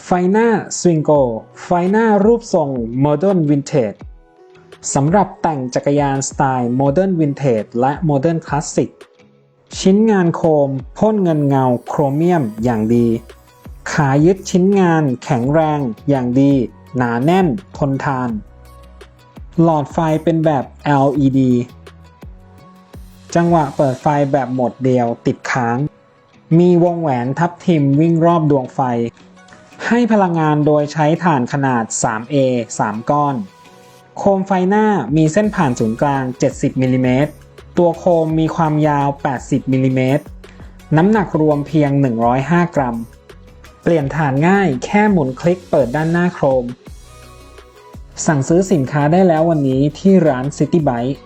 ไฟหน้าสวิงโก ไฟหน้ารูปทรงโมเดิร์นวินเทจสำหรับแต่งจักรยานสไตล์โมเดิร์นวินเทจและโมเดิร์นคลาสสิกชิ้นงานโคมพ่นเงินเงาโครเมียมอย่างดี ขายึดชิ้นงานแข็งแรงอย่างดี หนาแน่นทนทาน หลอดไฟเป็นแบบ LED จังหวะเปิดไฟแบบหมดเดียวติดค้าง มีวงแหวนทับทิมวิ่งรอบดวงไฟ ให้พลังงานโดยใช้ถ่านขนาด 3A 3 ก้อน โคมไฟหน้ามีเส้นผ่านศูนย์กลาง 70มิลลิเมตร ตัวโคมมีความยาว 80มิลลิเมตร น้ำหนักรวมเพียง 105 กรัม เปลี่ยนฐานง่ายแค่หมุนคลิกเปิดด้านหน้าโครมสั่งซื้อสินค้าได้แล้ววันนี้ที่ร้าน City Bike